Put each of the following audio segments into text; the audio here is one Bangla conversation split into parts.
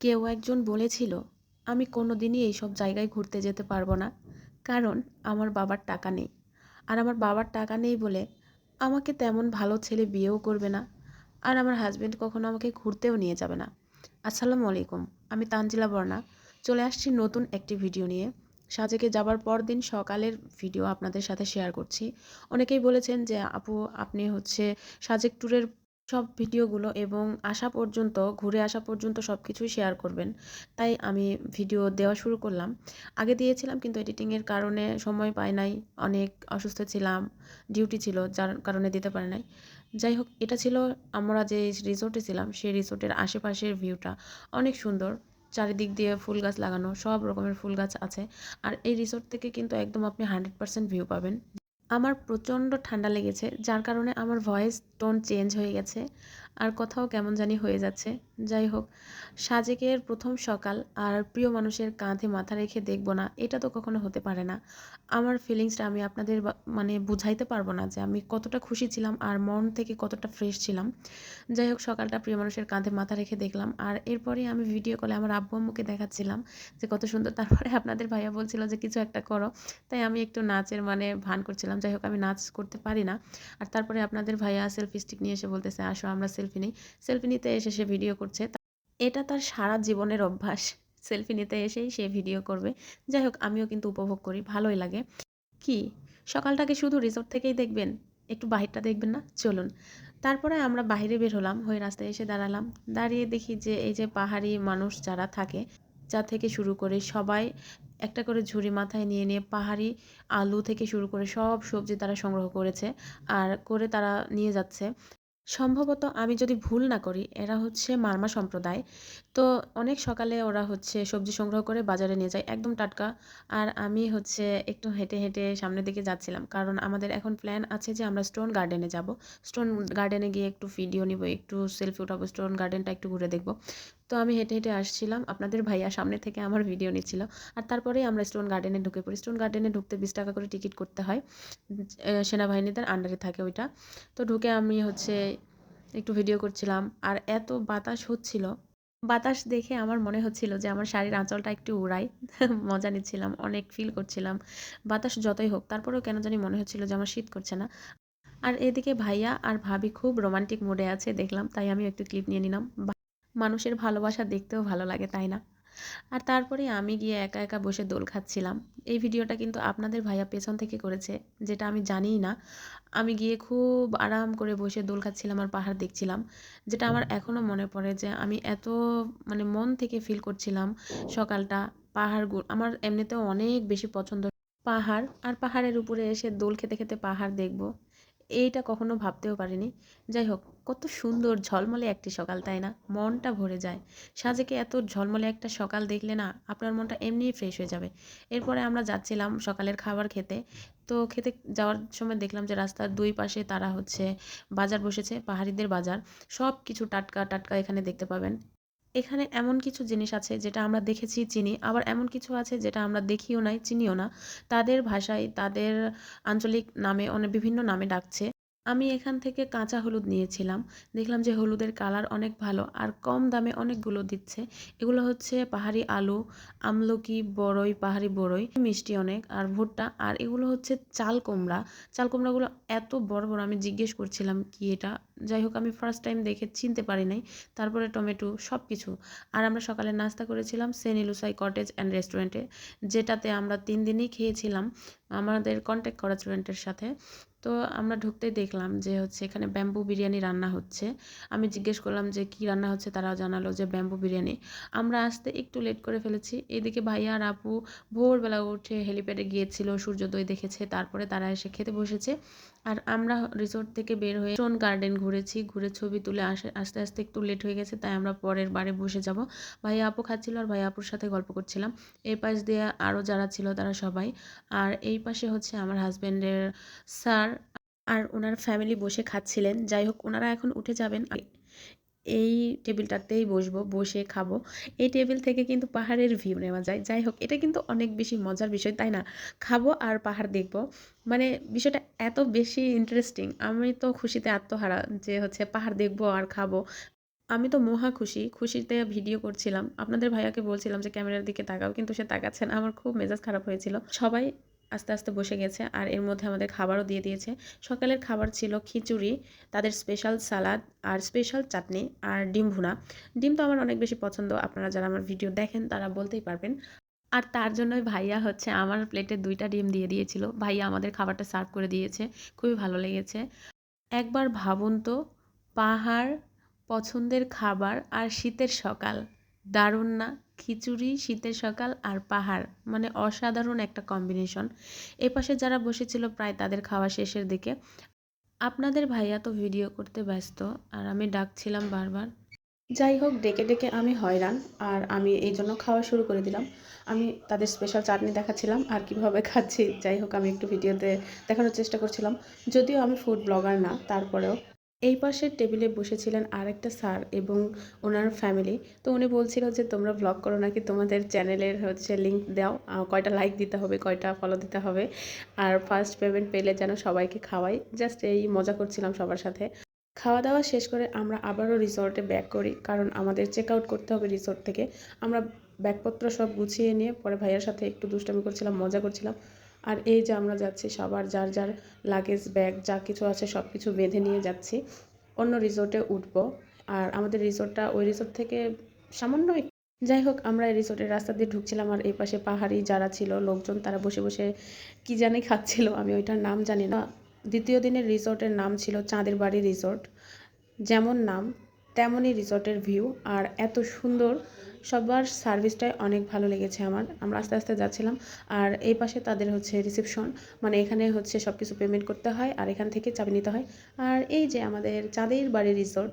কেউ একজন বলেছিল, আমি কোনো দিনই এইসব জায়গায় ঘুরতে যেতে পারব না, কারণ আমার বাবার টাকা নেই। আর আমার বাবার টাকা নেই বলে আমাকে তেমন ভালো ছেলে বিয়েও করবে না, আর আমার হাজব্যান্ড কখনো আমাকে ঘুরতেও নিয়ে যাবে না। আসসালামু আলাইকুম, আমি তানজিলা বর্ণা চলে আসছি নতুন একটি ভিডিও নিয়ে। সাজেকে যাবার পর দিন সকালের ভিডিও আপনাদের সাথে শেয়ার করছি। অনেকেই বলেছেন যে, আপু, আপনি হচ্ছে সাজেক ট্যুরের সব ভিডিওগুলো এবং আসা পর্যন্ত, ঘুরে আসা পর্যন্ত সব কিছুই শেয়ার করবেন। তাই আমি ভিডিও দেওয়া শুরু করলাম। আগে দিয়েছিলাম কিন্তু এডিটিংয়ের কারণে সময় পাই নাই। অনেক অসুস্থ ছিলাম ডিউটি ছিল, যার কারণে দিতে পারি নাই। যাই হোক, এটা ছিল আমরা যে রিসোর্টে ছিলাম, সেই রিসোর্টের আশেপাশের ভিউটা অনেক সুন্দর, চারিদিক দিয়ে ফুল গাছ লাগানো, সব রকমের ফুল গাছ আছে। আর এই রিসোর্ট থেকে কিন্তু একদম আপনি হান্ড্রেড পার্সেন্ট ভিউ পাবেন। আমার প্রচণ্ড ঠান্ডা লেগেছে যার কারণে আমার ভয়েস টোন চেঞ্জ হয়ে গেছে। আর কথাও কেমন জানি হয়ে যাচ্ছে। যাই হোক, সাজেকের প্রথম সকাল আর প্রিয় মানুষের কাঁধে মাথা রেখে দেখব না, এটা তো কখনো হতে পারে না। আমার ফিলিংসটা আমি আপনাদের মানে বুঝাইতে পারব না যে আমি কতটা খুশি ছিলাম আর মন থেকে কতটা ফ্রেশ ছিলাম। যাই হোক, সকালটা প্রিয় মানুষের কাঁধে মাথা রেখে দেখলাম আর এরপরে আমি ভিডিও কলে আমার আব্বু আম্মুকে দেখাচ্ছিলাম যে কত সুন্দর, তারপরে আপনাদের ভাইয়া বলছিল যে কিছু একটা করো। তাই আমি একটু নাচের মানে ভান করছিলাম, যাই হোক আমি নাচ করতে পারি না। আর তারপরে আপনাদের ভাইয়া সেলফি স্টিক নিয়ে এসে বলতেছে, আসো, আমরা সেলফি নিই। সেলফি নিতে এসে সে ভিডিও করছে। এটা তার সারা জীবনের অভ্যাস। সেলফি নিতে এসেই সে ভিডিও করবে। যাই হোক, আমিও কিন্তু উপভোগ করি, ভালোই লাগে। কি? সকালটাকে শুধু রিসোর্ট থেকেই দেখবেন? একটু বাহিরটা দেখবেন না? চলুন। তারপরে আমরা বাইরে বের হলাম, হয়ে রাস্তায় এসে দাঁড়ালাম। দাঁড়িয়ে দেখি যে, এই যে পাহাড়ি মানুষ যারা থাকে, যা থেকে শুরু করে সবাই একটা করে ঝুড়ি মাথায় নিয়ে নিয়ে পাহাড়ি আলু থেকে শুরু করে সব সবজি তারা সংগ্রহ করেছে। আর করে তারা নিয়ে যাচ্ছে। সম্ভবত আমি যদি ভুল না করি, এরা হচ্ছে মারমা সম্প্রদায়। তো অনেক সকালে ওরা হচ্ছে সবজি সংগ্রহ করে বাজারে নিয়ে যায় একদম টাটকা। আর আমি হচ্ছে একটু হেঁটে হেঁটে সামনের দিকে যাচ্ছিলাম। কারণ আমাদের এখন প্ল্যান আছে যে আমরা স্টোন গার্ডেনে যাব। স্টোন গার্ডেনে গিয়ে একটু ভিডিও নিব, একটু সেলফি উঠাবো স্টোন গার্ডেনটা একটু ঘুরে দেখব। তো আমি হেঁটে হেঁটে আসছিলাম। আপনাদের ভাইয়া সামনে থেকে আমার ভিডিও নিচ্ছিল। আর তারপরেই আমরা স্টোন গার্ডেনে ঢুকে পড়ি। স্টোন গার্ডেনে ঢুকতে বিশ টাকা করে টিকিট করতে হয়। সেনাবাহিনীদের আন্ডারে থাকে ওইটা। তো ঢুকে আমি হচ্ছে একটু ভিডিও করছিলাম। আর এত বাতাস হচ্ছিল। বাতাস দেখে আমার মনে হচ্ছিল যে আমার শাড়ির আঁচলটা একটু উড়াই। মজা নিচ্ছিলাম, অনেক ফিল করছিলাম। বাতাস যতই হোক, তারপরেও কেন জানি মনে হচ্ছিল যে আমার শীত করছে না। আর এদিকে ভাইয়া আর ভাবি খুব রোমান্টিক মুডে আছে, দেখলাম। তাই আমি একটু ক্লিপ নিয়ে নিলাম। মানুষের ভালোবাসা দেখতেও ভালো লাগে তাই না? আর তারপরে আমি গিয়ে একা একা বসে দোল খাচ্ছিলাম। এই ভিডিওটা কিন্তু আপনাদের ভাইয়া পেছন থেকে করেছে যেটা আমি জানিই না। আমি গিয়ে খুব আরাম করে বসে দোল খাচ্ছিলাম আর পাহাড় দেখছিলাম যেটা আমার এখনও মনে পড়ে যে আমি এত মানে মন থেকে ফিল করছিলাম সকালটা পাহাড় আমার এমনিতেও অনেক বেশি পছন্দ। পাহাড় আর পাহাড়ের উপরে এসে দোল খেতে খেতে পাহাড় দেখব। এইটা কখনো ভাবতেও পারিনি। যাই হোক, কত সুন্দর ঝলমলে একটি সকাল, তাই না? মনটা ভরে যায়। সাজেকে এত ঝলমলে একটা সকাল দেখলে না, আপনার মনটা এমনিই ফ্রেশ হয়ে যাবে। এরপরে আমরা যাচ্ছিলাম সকালের খাবার খেতে। তো খেতে যাওয়ার সময় দেখলাম যে রাস্তার দুই পাশে তারা হচ্ছে বাজার বসেছে, পাহাড়িদের বাজার। সব কিছু টাটকা টাটকা এখানে দেখতে পাবেন। এখানে এমন কিছু জিনিস আছে যেটা আমরা দেখেছি, চিনি। আবার এমন কিছু আছে যেটা আমরা দেখিও নাই, চিনিও না। তাদের ভাষায়, তাদের আঞ্চলিক নামে অনেক বিভিন্ন নামে ডাকছে। আমি এখান থেকে কাঁচা হলুদ নিয়েছিলাম। দেখলাম যে হলুদের কালার অনেক ভালো আর কম দামে অনেকগুলো দিচ্ছে। এগুলো হচ্ছে পাহাড়ি আলু, আমলকি, বড়ই, পাহাড়ি বড়ই, মিষ্টি অনেক আর ভুট্টা আর এগুলো হচ্ছে চাল কুমড়া। চাল কুমড়াগুলো এত বড় বড় আমি জিজ্ঞেস করছিলাম, কি এটা? যাই হোক, আমি ফার্স্ট টাইম দেখে চিনতে পারি নাই। তারপরে টমেটো সব কিছু আর আমরা সকালে নাস্তা করেছিলাম সেনিলুসাই কটেজ অ্যান্ড রেস্টুরেন্টে যেটাতে আমরা তিন দিনই খেয়েছিলাম আমাদের কন্ট্যাক্ট করা স্টুডেন্টের সাথে। তো আমরা ঢুকতেই দেখলাম যে হচ্ছে এখানে ব্যাম্বু বিরিয়ানি রান্না হচ্ছে। আমি জিজ্ঞেস করলাম যে কি রান্না হচ্ছে? তারাও জানালো যে ব্যাম্বু বিরিয়ানি। আমরা আসতে একটু লেট করে ফেলেছি। এদিকে ভাইয়া আর আপু ভোরবেলা উঠে হেলিপ্যাডে গিয়েছিল সূর্যোদয় দেখেছে, তারপরে তারা এসে খেতে বসেছে। আর আমরা রিসোর্ট থেকে বের হয়ে স্টোন গার্ডেন ঘুরেছি। ঘুরে ছবি তুলে আসে, আস্তে আস্তে একটু লেট হয়ে গেছে, তাই আমরা পরের বারে বসে যাব। ভাইয়া আপু খাচ্ছিল আর ভাইয়া আপুর সাথে গল্প করছিলাম। এই পাশ দিয়ে আরও যারা ছিল তারা সবাই। আর এই পাশে হচ্ছে আমার হাজব্যান্ডের স্যার আর ওনার ফ্যামিলি বসে খাচ্ছিলেন। যাই হোক, ওনারা এখন উঠে যাবেন। এই টেবিলটাতেই বসবো, বসে খাব। এই টেবিল থেকে কিন্তু পাহাড়ের ভিউ নেওয়া যায়। যাই হোক, এটা কিন্তু অনেক বেশি মজার বিষয়, তাই না? খাব আর পাহাড় দেখব। মানে বিষয়টা এত বেশি ইন্টারেস্টিং আমি তো খুশিতে আত্মহারা যে হচ্ছে পাহাড় দেখব আর খাব। আমি তো মহা খুশি। খুশিতে ভিডিও করছিলাম। আপনাদের ভাইয়াকে বলছিলাম যে, ক্যামেরার দিকে তাকাও। কিন্তু সে তাকাচ্ছে না। আমার খুব মেজাজ খারাপ হয়েছিল। সবাই আস্তে আস্তে বসে গেছে আর এর মধ্যে আমাদের খাবারও দিয়ে দিয়েছে। সকালের খাবার ছিল খিচুড়ি, তাদের স্পেশাল সালাদ আর স্পেশাল চাটনি আর ডিম ভুনা। ডিম তো আমার অনেক বেশি পছন্দ, আপনারা যারা আমার ভিডিও দেখেন তারা বলতেই পারবেন। আর তার জন্যই ভাইয়া হচ্ছে আমার প্লেটে দুইটা ডিম দিয়ে দিয়েছিল। ভাইয়া আমাদের খাবারটা সার্ভ করে দিয়েছে, খুবই ভালো লেগেছে। একবার ভাবুন তো, পাহাড় পছন্দের খাবার আর শীতের সকাল, দারুণ না? খিচুড়ি, শীতের সকাল আর পাহাড়। মানে অসাধারণ একটা কম্বিনেশন এ পাশে যারা বসেছিল প্রায় তাদের খাওয়া শেষের দিকে। আপনাদের ভাইয়া তো ভিডিও করতে ব্যস্ত, আর আমি ডাকছিলাম বারবার। যাই হোক, ডেকে ডেকে আমি হয়রান, আর আমি এই জন্য খাওয়া শুরু করে দিলাম। আমি তাদের স্পেশাল চাটনি দেখাচ্ছিলাম, আর কীভাবে খাচ্ছি, যাই হোক, আমি একটু ভিডিওতে দেখানোর চেষ্টা করছিলাম। যদিও আমি ফুড ব্লগার না, তারপরেও এই পাশের টেবিলে বসেছিলেন আরেকটা স্যার এবং ওনার ফ্যামিলি। তো উনি বলছিল যে, তোমরা ব্লগ করো নাকি তোমাদের চ্যানেলের হচ্ছে লিঙ্ক দাও। কয়টা লাইক দিতে হবে, কয়টা ফলো দিতে হবে। আর ফার্স্ট পেমেন্ট পেলে যেন সবাইকে খাওয়াই। জাস্ট এই মজা করছিলাম সবার সাথে। খাওয়া দাওয়া শেষ করে আমরা আবারও রিসর্টে ব্যাক করি, কারণ আমাদের চেক আউট করতে হবে রিসর্ট থেকে। আমরা ব্যাগপত্র সব গুছিয়ে নিয়ে পরে ভাইয়ের সাথে একটু দুষ্টামি করছিলাম, মজা করছিলাম। আর এই যে আমরা যাচ্ছি সবার, যার যার লাগেজ ব্যাগ যা কিছু আছে সব কিছু বেঁধে নিয়ে যাচ্ছি। অন্য রিসোর্টে উঠব। আর আমাদের রিসোর্টটা ওই রিসোর্ট থেকে সামান্য যাই হোক, আমরা এই রিসোর্টের রাস্তা দিয়ে ঢুকছিলাম আর এই পাশে পাহাড়ি যারা ছিল, লোকজন, তারা বসে বসে কি জানি খাচ্ছিল, আমি ওইটার নাম জানি না। দ্বিতীয় দিনের রিসোর্টের নাম ছিল চাঁদের বাড়ি রিসোর্ট যেমন নাম, তেমনই রিসোর্টের ভিউ আর এত সুন্দর সবার সার্ভিসটাই অনেক ভালো লেগেছে আমার। আমরা আস্তে আস্তে যাচ্ছিলাম আর এই পাশে তাদের হচ্ছে রিসেপশন মানে এখানে হচ্ছে সব কিছু পেমেন্ট করতে হয় আর এখান থেকে চাবি নিতে হয়। আর এই যে আমাদের চাঁদের বাড়ি রিসোর্ট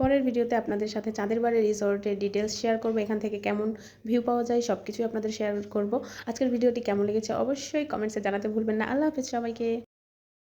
পরের ভিডিওতে আপনাদের সাথে চাঁদের বাড়ি রিসোর্টের ডিটেলস শেয়ার করব, এখান থেকে কেমন ভিউ পাওয়া যায় সব কিছুই আপনাদের শেয়ার করব। আজকের ভিডিওটি কেমন লেগেছে অবশ্যই কমেন্টসে জানাতে ভুলবেন না। আল্লাহ হাফিজ সবাইকে।